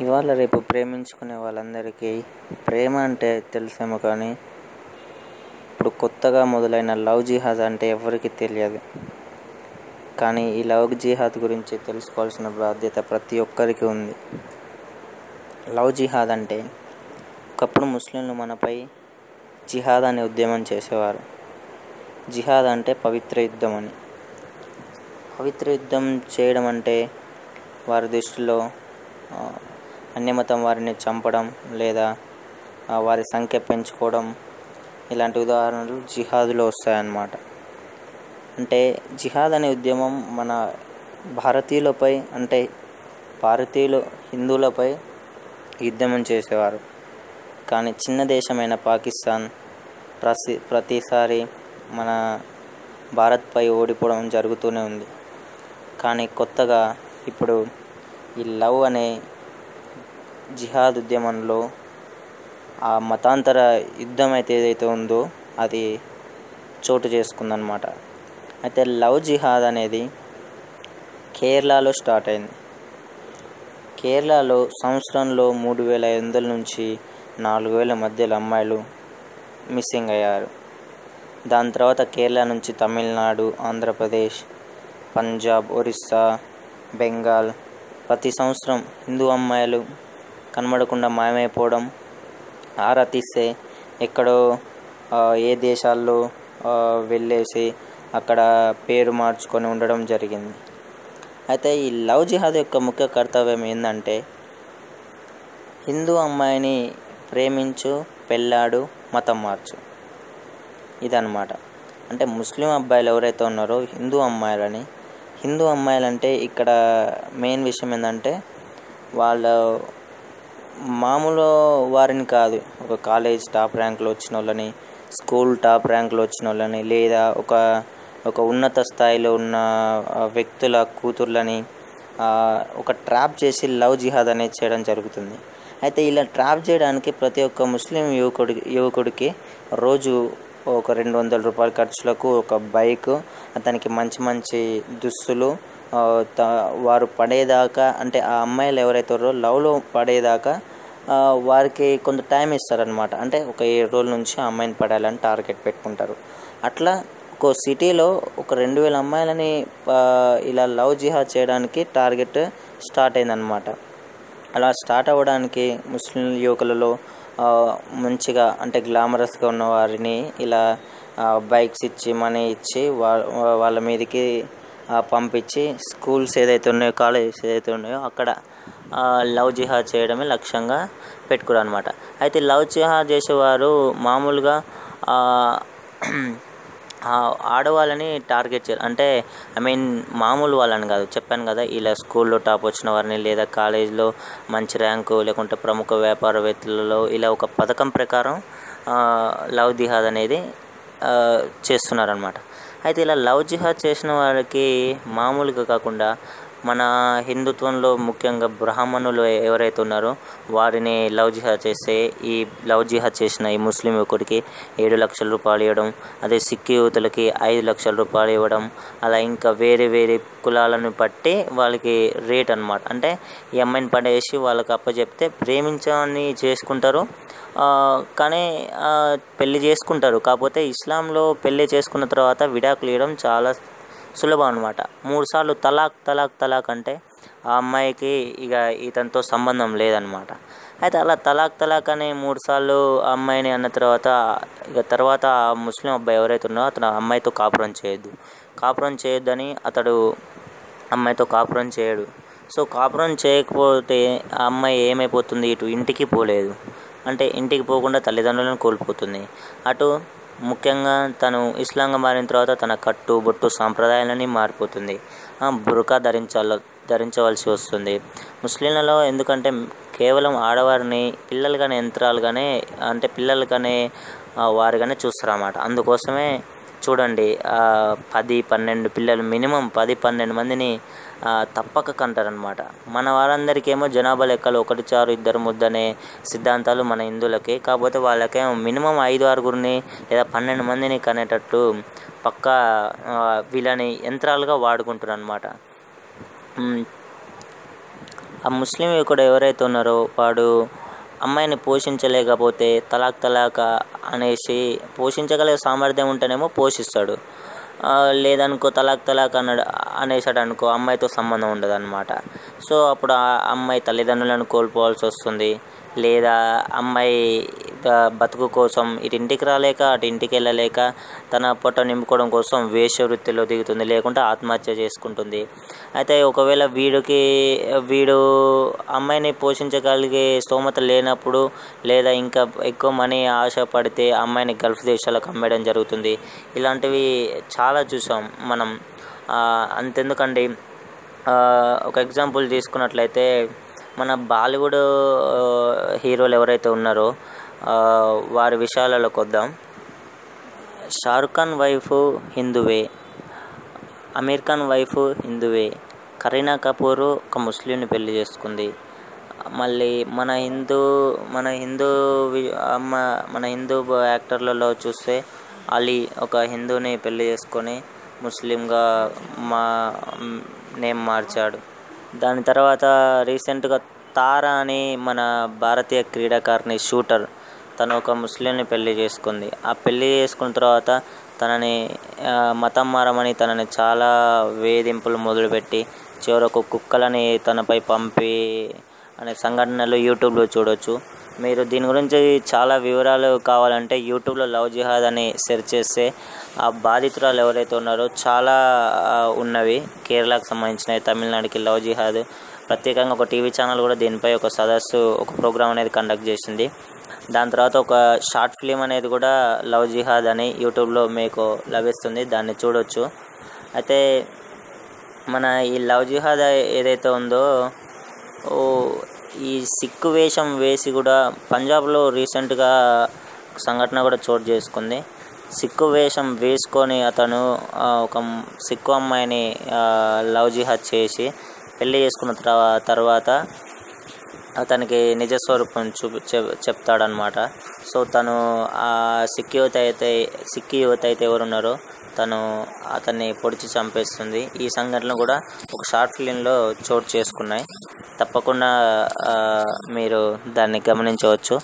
ఇవాళ రేపు ప్రేమించుకునే వాళ్ళందరికీ ప్రేమ అంటే తెలుసేమో కానీ ఇప్పుడు కొత్తగా మొదలైన లవ్ జిహాద్ అంటే ఎవరికీ తెలియదు. కానీ ఈ లవ్ జిహాద్ గురించి తెలుసుకోవాల్సిన బాధ్యత ప్రతి ఒక్కరికి ఉంది. లవ్ జిహాద్ అంటే ఒకప్పుడు ముస్లింలు మనపై జిహాద్ అనే ఉద్యమం చేసేవారు. జిహాద్ అంటే పవిత్ర యుద్ధం అని. పవిత్ర యుద్ధం చేయడం అంటే వారి దృష్టిలో అన్యమతం వారిని చంపడం లేదా వారి సంఖ్య పెంచుకోవడం ఇలాంటి ఉదాహరణలు జిహాద్లో వస్తాయన్నమాట. అంటే జిహాద్ అనే ఉద్యమం మన భారతీయులపై అంటే భారతీయులు హిందువులపై యుద్ధం చేసేవారు. కానీ చిన్న దేశమైన పాకిస్తాన్ ప్రతి ప్రతిసారి మన భారత్పై ఓడిపోవడం జరుగుతూనే ఉంది. కానీ కొత్తగా ఇప్పుడు ఈ లవ్ అనే జిహాద్ ఉద్యమంలో ఆ మతాంతర యుద్ధం అయితే ఏదైతే ఉందో అది చోటు చేసుకుందనమాట అయితే లవ్ జిహాద్ అనేది కేరళలో స్టార్ట్ అయింది. కేరళలో సంవత్సరంలో మూడు వేల ఐదు వందల నుంచి నాలుగు వేల మధ్యలో అమ్మాయిలు మిస్సింగ్ అయ్యారు. దాని తర్వాత కేరళ నుంచి తమిళనాడు ఆంధ్రప్రదేశ్ పంజాబ్ ఒరిస్సా బెంగాల్ ప్రతి సంవత్సరం హిందూ అమ్మాయిలు కనబడకుండా మాయమైపోవడం ఆరా తీస్తే ఎక్కడో ఏ దేశాల్లో వెళ్ళేసి అక్కడ పేరు మార్చుకొని ఉండడం జరిగింది. అయితే ఈ లవ్ జిహాద్ యొక్క ముఖ్య కర్తవ్యం ఏంటంటే హిందూ అమ్మాయిని ప్రేమించు పెళ్ళాడు మతం మార్చు. ఇదన్నమాట. అంటే ముస్లిం అబ్బాయిలు ఎవరైతే ఉన్నారో హిందూ అమ్మాయిలని హిందూ అమ్మాయిలంటే ఇక్కడ మెయిన్ విషయం ఏంటంటే వాళ్ళ మామూలు వారిని కాదు. ఒక కాలేజ్ టాప్ ర్యాంక్లో వచ్చిన వాళ్ళని స్కూల్ టాప్ ర్యాంకులు వచ్చిన వాళ్ళని లేదా ఒక ఒక ఉన్నత స్థాయిలో ఉన్న వ్యక్తుల కూతుర్లని ఒక ట్రాప్ చేసి లవ్ జిహాద్ అనేది చేయడం జరుగుతుంది. అయితే ఇలా ట్రాప్ చేయడానికి ప్రతి ఒక్క ముస్లిం యువకుడి యువకుడికి రోజు ఒక రెండు వందల రూపాయల ఖర్చులకు ఒక బైక్ అతనికి మంచి మంచి దుస్తులు వారు పడేదాకా అంటే ఆ అమ్మాయిలు ఎవరైతే ఉన్నారో లవ్లో పడేదాకా వారికి కొంత టైం ఇస్తారనమాట అంటే ఒక ఏడు రోజుల నుంచి ఆ అమ్మాయిని పడాలని టార్గెట్ పెట్టుకుంటారు. అట్లా ఒక సిటీలో ఒక రెండు వేల అమ్మాయిలని ఇలా లవ్ జిహాద్ చేయడానికి టార్గెట్ స్టార్ట్ అయిందనమాట అలా స్టార్ట్ అవ్వడానికి ముస్లిం యువకులలో మంచిగా అంటే గ్లామరస్గా ఉన్న వారిని ఇలా బైక్స్ ఇచ్చి మనీ ఇచ్చి వా- వాళ్ళ మీదకి పంపించి స్కూల్స్ ఏదైతే ఉన్నాయో కాలేజెస్ ఏదైతే ఉన్నాయో అక్కడ లవ్ జిహాద్ చేయడమే లక్ష్యంగా పెట్టుకున్నారు అనమాట అయితే లవ్ జిహాద్ చేసేవారు మామూలుగా ఆడవాళ్ళని టార్గెట్ చేయాలి. అంటే ఐ మీన్ మామూలు వాళ్ళని కాదు. చెప్పాను కదా ఇలా స్కూల్లో టాప్ వచ్చిన వారిని లేదా కాలేజీలో మంచి ర్యాంకు లేకుంటే ప్రముఖ వ్యాపారవేత్తలలో ఇలా ఒక పథకం ప్రకారం లవ్ జిహాద్ అనేది చేస్తున్నారనమాట అయితే ఇలా లవ్ జిహాద్ చేసిన వారికి మామూలుగా కాకుండా మన హిందుత్వంలో ముఖ్యంగా బ్రాహ్మణులు ఎవరైతే ఉన్నారో వారిని లవ్ జిహాద్ చేస్తే ఈ లవ్ జిహాద్ చేసిన ఈ ముస్లిం యువకుడికి ఏడు లక్షల రూపాయలు ఇవ్వడం అదే సిక్కు యువతులకి ఐదు లక్షల రూపాయలు ఇవ్వడం అలా ఇంకా వేరే వేరే కులాలను బట్టి వాళ్ళకి రేట్ అన్నమాట. అంటే ఈ అమ్మాయిని పడేసి వాళ్ళకి అప్పచెప్తే ప్రేమించని చేసుకుంటారు. కానీ పెళ్ళి పెళ్ళి చేసుకుంటారు. కాకపోతే ఇస్లాంలో పెళ్ళి చేసుకున్న తర్వాత విడాకులు ఇవ్వడం చాలా సులభం అనమాట మూడుసార్లు తలాక్ తలాక్ తలాక్ అంటే ఆ అమ్మాయికి ఇక ఇతనితో సంబంధం లేదనమాట అయితే అలా తలాక్ తలాక్ అని మూడుసార్లు ఆ అమ్మాయిని అన్న తర్వాత ఇక తర్వాత ఆ ముస్లిం అబ్బాయి ఎవరైతే ఉన్నారో అతను అమ్మాయితో కాపురం చేయొద్దు. కాపురం చేయొద్దని అతడు అమ్మాయితో కాపురం చేయడు. సో కాపురం చేయకపోతే ఆ అమ్మాయి ఏమైపోతుంది? ఇటు ఇంటికి పోలేదు. అంటే ఇంటికి పోకుండా తల్లిదండ్రులను కోల్పోతుంది. అటు ముఖ్యంగా తను ఇస్లాంగా మారిన తర్వాత తన కట్టు బొట్టు సాంప్రదాయాలని మారిపోతుంది. బురకా ధరించాల ధరించవలసి వస్తుంది. ముస్లింలలో ఎందుకంటే కేవలం ఆడవారిని పిల్లలుగానే యంత్రాలుగానే అంటే పిల్లలుగానే ఆ, వారిగానే చూస్తారన్నమాట. అందుకోసమే చూడండి పది పన్నెండు పిల్లలు మినిమం పది పన్నెండు మందిని తప్పక కంటారనమాట మన వారందరికేమో జనాభా లెక్కలు ఒకటి చారు ఇద్దరు ముద్దనే సిద్ధాంతాలు మన హిందువులకి. కాకపోతే వాళ్ళకేమో మినిమం ఐదు ఆరుగురిని లేదా పన్నెండు మందిని కనేటట్టు పక్కా వీళ్ళని యంత్రాలుగా వాడుకుంటారు అనమాట ఆ ముస్లిం కూడా ఎవరైతే ఉన్నారో వాడు అమ్మాయిని పోషించలేకపోతే తలాక్ తలాక్ అనేసి పోషించగల సామర్థ్యం ఉంటేనేమో పోషిస్తాడు. లేదనుకో తలాక్ తలాక్ అన్నాడు అనేసాడు అనుకో అమ్మాయితో సంబంధం ఉండదు అనమాట సో అప్పుడు ఆ అమ్మాయి తల్లిదండ్రులను కోల్పోవాల్సి వస్తుంది. లేదా అమ్మాయి బతుకు కోసం ఇటు ఇంటికి రాలేక అటు ఇంటికి వెళ్ళలేక తన పొట్ట నింపుకోవడం కోసం వేషవృత్తిలో దిగుతుంది లేకుంటే ఆత్మహత్య చేసుకుంటుంది. అయితే ఒకవేళ వీడికి వీడు అమ్మాయిని పోషించగలిగే స్తోమత లేనప్పుడు లేదా ఇంకా ఎక్కువ మనీ ఆశపడితే అమ్మాయిని గల్ఫ్ దేశాలకు అమ్మేయడం జరుగుతుంది. ఇలాంటివి చాలా చూసాం మనం. అంతెందుకండి. ఒక ఎగ్జాంపుల్ తీసుకున్నట్లయితే మన బాలీవుడ్ హీరోలు ఎవరైతే ఉన్నారో వారి విషయాలలోకి వద్దాం షారుఖ్ ఖాన్ వైఫ్ హిందువే అమీర్ ఖాన్ వైఫ్ హిందువే కరీనా కపూర్ ఒక ముస్లింని పెళ్ళి చేసుకుంది. మళ్ళీ మన హిందూ మన హిందూ మన హిందూ యాక్టర్లలో చూస్తే అలీ ఒక హిందూని పెళ్ళి చేసుకొని ముస్లింగా మా నేమ్ మార్చాడు. దాని తర్వాత రీసెంట్గా తారా అని మన భారతీయ క్రీడాకారిణి షూటర్ తను ఒక ముస్లింని పెళ్ళి చేసుకుంది. ఆ పెళ్ళి చేసుకున్న తర్వాత తనని మతం మారమని తనని చాలా వేధింపులు మొదలుపెట్టి చివరకు కుక్కలని తనపై పంపి అనే సంఘటనలు యూట్యూబ్లో చూడొచ్చు. మీరు దీని గురించి చాలా వివరాలు కావాలంటే యూట్యూబ్లో లవ్ జిహాద్ అని సెర్చ్ చేస్తే ఆ బాధితురాలు ఎవరైతే ఉన్నారో చాలా ఉన్నవి. కేరళకు సంబంధించినవి తమిళనాడుకి లవ్ జిహాద్. ప్రత్యేకంగా ఒక టీవీ ఛానల్ కూడా దీనిపై ఒక సదస్సు ఒక ప్రోగ్రామ్ అనేది కండక్ట్ చేసింది. దాని తర్వాత ఒక షార్ట్ ఫిలిం అనేది కూడా లవ్ జిహాద్ అని యూట్యూబ్లో మీకు లభిస్తుంది. దాన్ని చూడొచ్చు. అయితే మన ఈ లవ్ జిహాద్ ఏదైతే ఉందో ఓ ఈ సిక్కు వేషం వేసి కూడా పంజాబ్లో రీసెంట్గా సంఘటన కూడా చోటు చేసుకుంది. సిక్కు వేషం వేసుకొని అతను ఒక సిక్కు అమ్మాయిని లవ్ జిహాద్ చేసి పెళ్ళి చేసుకున్న తర్వా- తర్వాత అతనికి నిజ స్వరూపం చూపి చెప్ చెప్తాడనమాట సో తను ఆ సిక్కు యువత అయితే సిక్కు యువత అయితే ఎవరున్నారో తను అతన్ని పొడిచి చంపేస్తుంది. ఈ సంఘటన కూడా ఒక షార్ట్ ఫిలింలో చోటు చేసుకున్నాయి. తప్పకుండా మీరు దాన్ని గమనించవచ్చు.